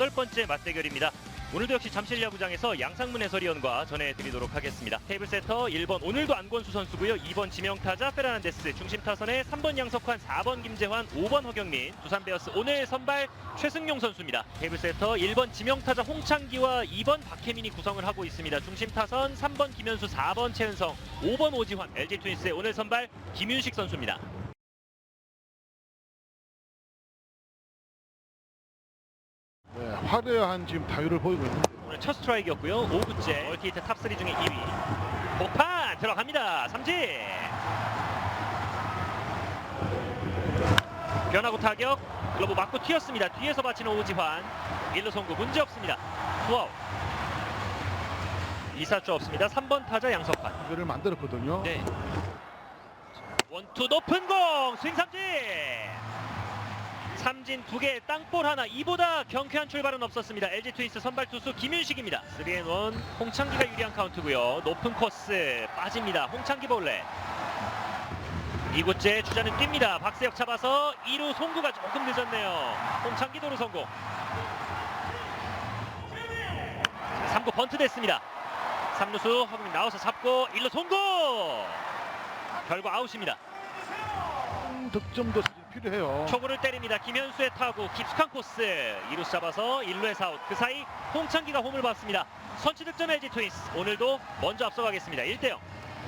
여덟 번째 맞대결입니다. 오늘도 역시 잠실 야구장에서 양상문 해설위원과 전해드리도록 하겠습니다. 테이블 세터 1번 오늘도 안권수 선수고요. 2번 지명타자 페르난데스, 중심 타선에 3번 양석환, 4번 김재환, 5번 허경민, 두산 베어스 오늘 선발 최승용 선수입니다. 테이블 세터 1번 지명타자 홍창기와 2번 박혜민이 구성을 하고 있습니다. 중심 타선 3번 김현수, 4번 최은성, 5번 오지환, LG 트윈스의 오늘 선발 김윤식 선수입니다. 네, 화려한 지금 타율을 보이고 있는데 오늘 첫 스트라이크였고요. 5구째 멀티히트 탑3 중에 2위. 복판 들어갑니다. 삼진. 변화구 타격. 글러브 맞고 튀었습니다. 뒤에서 받치는 오지환. 1루 송구 문제 없습니다. 투아웃. 2사주 없습니다. 3번 타자 양석환. 이거를 만들었거든요. 네. 원투 높은 공 스윙 삼진. 삼진 두 개, 땅볼 하나. 이보다 경쾌한 출발은 없었습니다. LG 트윈스 선발 투수 김윤식입니다. 3앤1 홍창기가 유리한 카운트고요. 높은 코스 빠집니다. 홍창기 볼래. 이곳째 주자는 뜁니다. 박세혁 잡아서 2루 송구가 조금 늦었네요. 홍창기 도루 성공. 3구 번트 됐습니다. 3루수 허금이 나와서 잡고 1루 송구. 결과 아웃입니다. 음, 득점도 사실 필요해요. 초구를 때립니다. 김현수의 타구 깊숙한 코스 2루 잡아서 1루에 아웃 그 사이 홍창기가 홈을 봤습니다. 선취 득점 LG 트윈스 오늘도 먼저 앞서가겠습니다. 1대0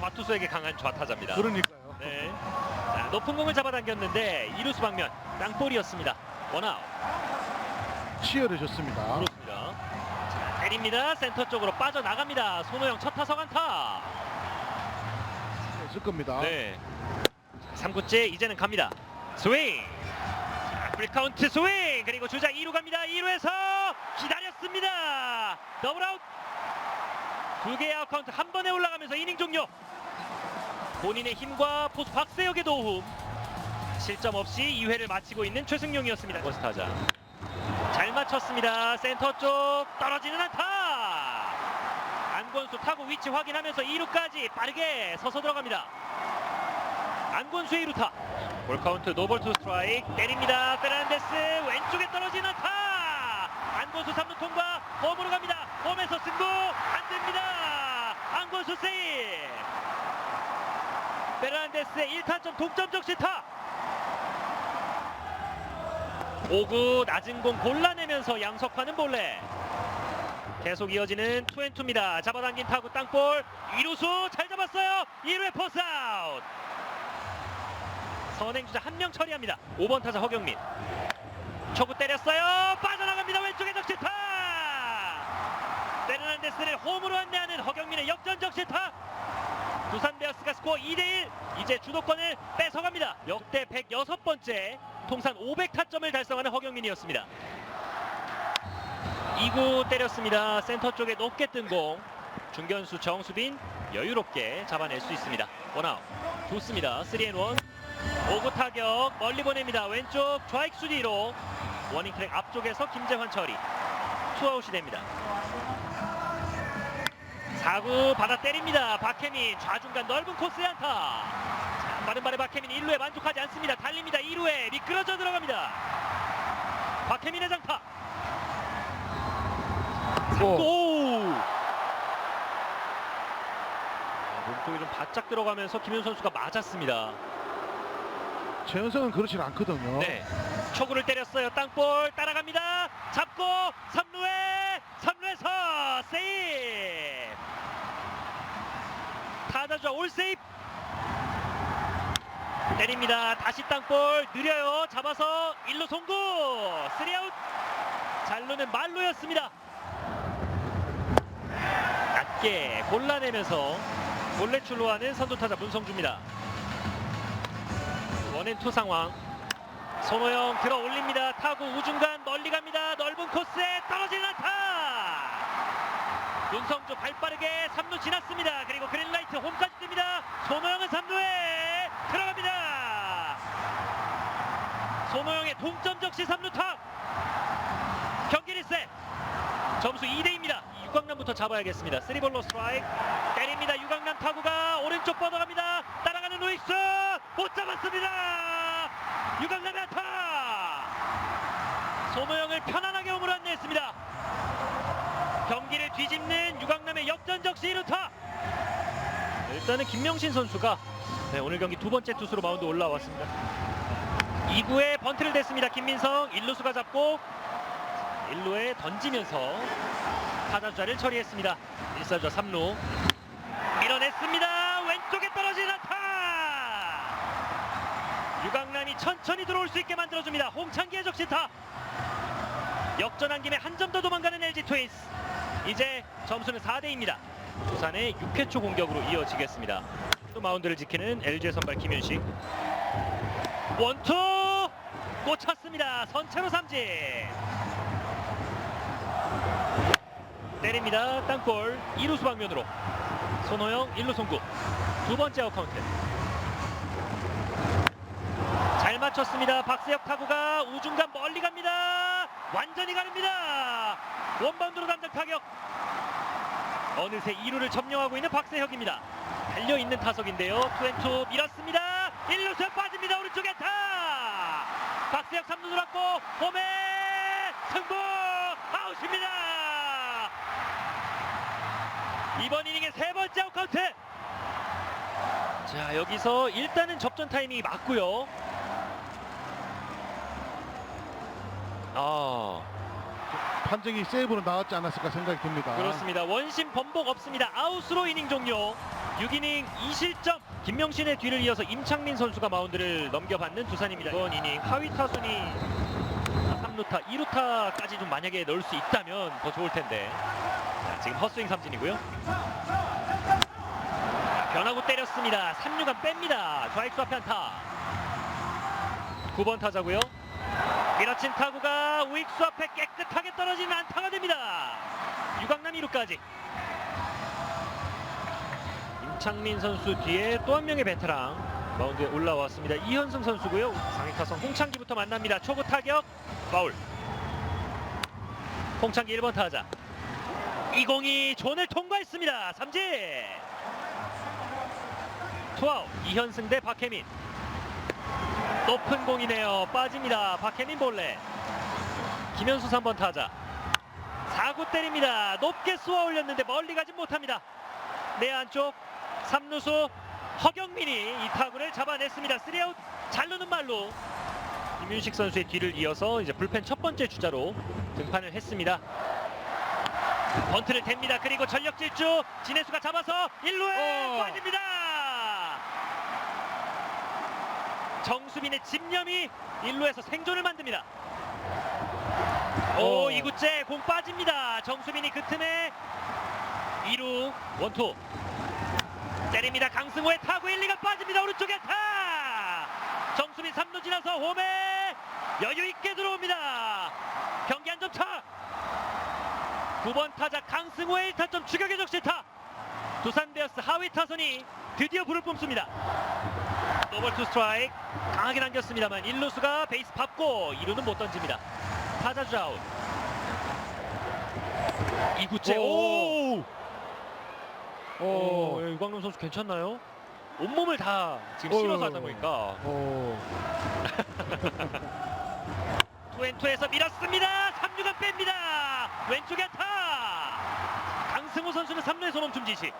좌투수에게 강한 좌타자입니다. 그러니까요. 네. 자, 높은 공을 잡아당겼는데 2루수 방면 땅볼이었습니다. 원아웃 치열해졌습니다. 그렇습니다. 자, 때립니다. 센터 쪽으로 빠져나갑니다. 손호영 첫 타석 안타. 있을 겁니다. 네. 3구째 이제는 갑니다. 스윙. 자, 풀카운트 스윙. 그리고 주자 2루 갑니다. 2루에서 기다렸습니다. 더블 아웃. 두 개의 아웃 카운트 한 번에 올라가면서 이닝 종료. 본인의 힘과 포수 박세혁의 도움. 실점 없이 2회를 마치고 있는 최승용이었습니다. 버스타자. 잘 맞췄습니다. 센터 쪽 떨어지는 안타. 안권수 타구 위치 확인하면서 2루까지 빠르게 서서 들어갑니다. 안권수의 2루타. 볼 카운트 노볼 투 스트라이크 때립니다. 페란데스 왼쪽에 떨어지는 안타. 안권수 3루 통과 홈으로 갑니다. 홈에서 승부 안 됩니다. 안권수 세이브. 페란데스의 1타점 동점적 시타. 5구 낮은 공 골라내면서 양석환은 볼래. 계속 이어지는 투앤투입니다. 잡아당긴 타구 땅볼 2루수 잘 잡았어요. 2루에 포스 아웃. 선행주자 한 명 처리합니다. 5번 타자 허경민. 초구 때렸어요. 빠져나갑니다. 왼쪽에 적시타. 페르난데스를 홈으로 안내하는 허경민의 역전 적 시타. 두산 베어스가 스코어 2대1 이제 주도권을 뺏어갑니다. 역대 106번째 통산 500타점을 달성하는 허경민이었습니다. 2구 때렸습니다. 센터 쪽에 높게 뜬 공. 중견수 정수빈 여유롭게 잡아낼 수 있습니다. 원아웃. 좋습니다. 3앤 1. 5구 타격 멀리 보냅니다. 왼쪽 좌익수 뒤로 워닝 트랙 앞쪽에서 김재환 처리. 투아웃이 됩니다. 4구 받아 때립니다. 박혜민 좌중간 넓은 코스의 안타. 자, 빠른 발의 박혜민 1루에 만족하지 않습니다. 달립니다. 2루에 미끄러져 들어갑니다. 박혜민의 장타. 오, 오! 아, 몸쪽이 좀 바짝 들어가면서 김현 선수가 맞았습니다. 최연성은 그렇진 않거든요. 네. 초구를 때렸어요. 땅볼 따라갑니다. 잡고 3루에 3루에서 세이브. 타자주자 올 세이브. 때립니다. 다시 땅볼 느려요. 잡아서 1루 송구. 3아웃. 잘루는 말루였습니다. 낮게 골라내면서 몰래 출루하는 선두타자 문성주입니다. 원앤투 상황. 손호영 들어 올립니다. 타구 우중간 멀리 갑니다. 넓은 코스에 떨어지는 안타. 문성주 발 빠르게 3루 지났습니다. 그리고 그린라이트 홈까지 뜹니다. 손호영은 3루에 들어갑니다. 손호영의 동점 적시 3루 탑. 경기 리셋. 점수 2대입니다. 유강남부터 잡아야겠습니다. 3볼로 스트라이크. 때립니다. 유강남 타구가 오른쪽 뻗어갑니다. 따라가는 루익스 못 잡았습니다. 유강남의 안타. 손호영을 편안하게 홈으로 안내했습니다. 경기를 뒤집는 유강남의 역전적 시루타. 일단은 김명신 선수가 네, 오늘 경기 두 번째 투수로 마운드 올라왔습니다. 2구에 번트를 댔습니다. 김민성 1루수가 잡고 1루에 던지면서 타자 주자를 처리했습니다. 1사주자 3루 밀어냈습니다. 왼쪽에 떨어진 안타. 유강남이 천천히 들어올 수 있게 만들어줍니다. 홍창기의 적시타. 역전한 김에 한 점 더 도망가는 LG 트윈스. 이제 점수는 4대입니다. 부산의 6회 초 공격으로 이어지겠습니다. 또 마운드를 지키는 LG의 선발 김윤식. 원투 꽂혔습니다. 선체로 삼진. 때립니다. 땅볼 2루수 방면으로 손호영 1루 송구 두 번째 아웃 카운트. 잘 맞췄습니다. 박세혁 타구가 우중간 멀리 갑니다. 완전히 가릅니다. 원바운드로 담장 타격. 어느새 2루를 점령하고 있는 박세혁입니다. 달려 있는 타석인데요. 투앤투 밀었습니다. 1루수에 빠집니다. 오른쪽에 타. 박세혁 3루 돌았고 홈에 승부 아웃입니다. 이번 이닝의 세 번째 아웃 카운트. 자 여기서 일단은 접전 타이밍이 맞고요. 아 판정이 세이브로 나왔지 않았을까 생각이 듭니다. 그렇습니다. 원심 번복 없습니다. 아웃으로 이닝 종료. 6이닝 2실점. 김명신의 뒤를 이어서 임창민 선수가 마운드를 넘겨받는 두산입니다. 이번 이닝 하위 타순이 3루타, 2루타까지 좀 만약에 넣을 수 있다면 더 좋을 텐데. 자, 지금 헛스윙 삼진이고요. 자, 변하고 때렸습니다. 3루간 뺍니다. 좌익수 앞에 안타. 9번 타자고요. 밀어친 타구가 우익수 앞에 깨끗하게 떨어지는 안타가 됩니다. 유강남 2루까지. 임창민 선수 뒤에 또 한 명의 베테랑 마운드에 올라왔습니다. 이현승 선수고요. 상위 타선 홍창기부터 만납니다. 초구 타격 파울. 홍창기 1번 타자. 이 공이 존을 통과했습니다. 삼진. 투아웃 이현승 대 박혜민. 높은 공이네요. 빠집니다. 박혜민 볼래. 김현수 3번 타자. 4구 때립니다. 높게 쏘아 올렸는데 멀리 가진 못합니다. 내 안쪽 3루수 허경민이 이 타구를 잡아냈습니다. 3아웃 잘 노는 말로 김윤식 선수의 뒤를 이어서 이제 불펜 첫 번째 주자로 등판을 했습니다. 번트를 댑니다. 그리고 전력 질주 진해수가 잡아서 1루에 어. 빠집니다. 정수빈의 집념이 1루에서 생존을 만듭니다. 오 어. 2구째 공 빠집니다. 정수빈이 그 틈에 2루 원투 때립니다. 강승호의 타구 1, 2가 빠집니다. 오른쪽에 타 정수빈 3루 지나서 홈에 여유 있게 들어옵니다. 경기 한 점 차. 9번 타자 강승호의 1타점 추격의 적시타. 두산 베어스 하위 타선이 드디어 불을 뿜습니다. 노벌 투 스트라이크 강하게 남겼습니다만 1루수가 베이스 밟고 2루는 못 던집니다. 타자 주 아웃. 2구째 오! 오. 오, 오. 예, 유광론 선수 괜찮나요? 온몸을 다 지금 어. 실어서 하다 보니까 오. 투앤투에서 밀었습니다. 3루간 뺍니다. 왼쪽에 타. 강승호 선수는 3루에서 멈춤 지시.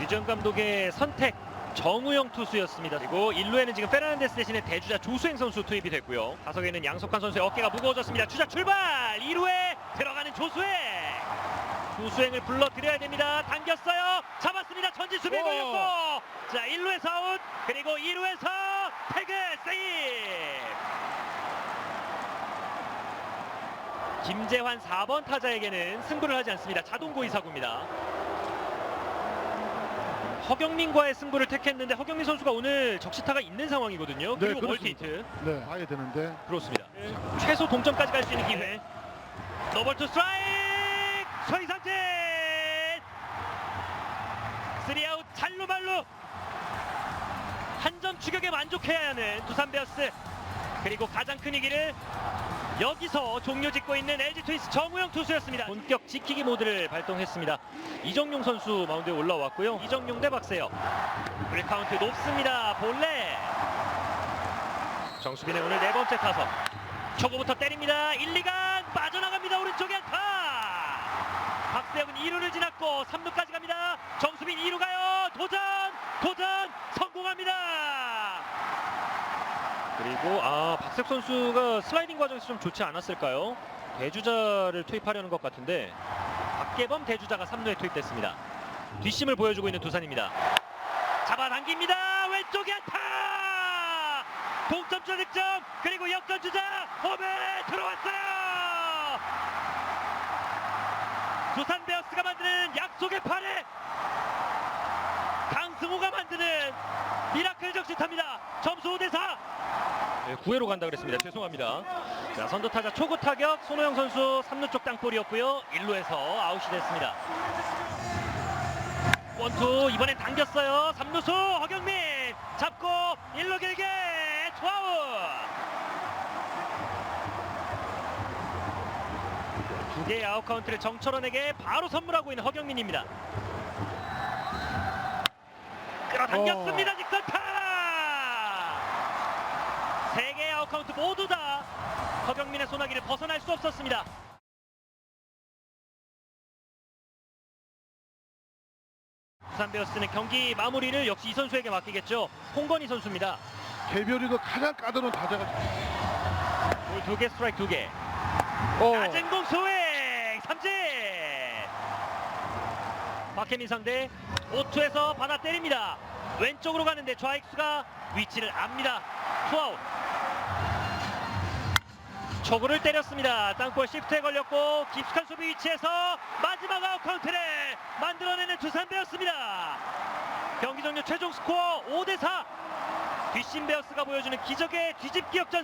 유정 감독의 선택 정우영 투수였습니다. 그리고 1루에는 지금 페르난데스 대신에 대주자 조수행 선수 투입이 됐고요. 타석에는 양석환 선수의 어깨가 무거워졌습니다. 주자 출발. 2루에 들어가는 조수행. 조수행을 불러드려야 됩니다. 당겼어요. 잡았습니다. 오. 걸렸고. 자 1루에서 아웃. 그리고 2루에서 태그 세이브. 김재환 4번 타자에게는 승부를 하지 않습니다. 자동 고의 사고입니다. 허경민과의 승부를 택했는데 허경민 선수가 오늘 적시타가 있는 상황이거든요. 네, 그리고 그렇습니다. 멀티히트 네, 봐야 되는데. 그렇습니다. 최소 동점까지 갈 수 있는 기회. 노벌 투 스트라이크 서이상진 3아웃 잘로 말로 한 점 추격에 만족해야 하는 두산 베어스 그리고 가장 큰 위기를 여기서 종료 짓고 있는 LG 트윈스 정우영 투수였습니다. 본격 지키기 모드를 발동했습니다. 이정용 선수 마운드에 올라왔고요. 이정용 대 박세요. ብል 카운트 높습니다. 볼레 정수빈의 오늘 네 번째 타석. 초구부터 때립니다. 1, 2간 빠져나갑니다. 오른쪽에 안타. 박세영은 2루를 지났고 3루까지 갑니다. 정수빈 2루 가요. 도전! 도전! 성공합니다. 그리고 아 박색 선수가 슬라이딩 과정에서 좀 좋지 않았을까요? 대주자를 투입하려는 것 같은데 박계범 대주자가 3루에 투입됐습니다. 뒷심을 보여주고 있는 두산입니다. 잡아당깁니다. 왼쪽에 안타. 동점자 득점 그리고 역전주자 홈에 들어왔어요. 두산 베어스가 만드는 약속의 판에 강승호가 만드는 미라클 적시탑니다. 점수 5대 4. 네, 9회로 간다 그랬습니다. 죄송합니다. 자, 선두 타자 초구 타격 손호영 선수 3루 쪽 땅볼이었고요. 1루에서 아웃이 됐습니다. 원투 이번엔 당겼어요. 3루수 허경민 잡고 1루 길게 투아웃. 두 개의 아웃 카운트를 정철원에게 바로 선물하고 있는 허경민입니다. 끌어당겼습니다. 직선타. 세 개의 아웃 카운트 모두 다 허경민의 소나기를 벗어날 수 없었습니다. 부산 베어스는 경기 마무리를 역시 이 선수에게 맡기겠죠. 홍건희 선수입니다. 개별이도 가장 까다로운 타자가 볼두개 스트라이크 두 개. 어, 낮은 공 스윙 삼진. 박혜민 상대 5투에서 받아 때립니다. 왼쪽으로 가는데 좌익수가 위치를 압니다. 투아웃. 초구를 때렸습니다. 땅볼 시프트에 걸렸고 깊숙한 수비 위치에서 마지막 아웃 카운트를 만들어내는 두산 베어스입니다. 경기 종료 최종 스코어 5대 4. 뒷심 베어스가 보여주는 기적의 뒤집기 역전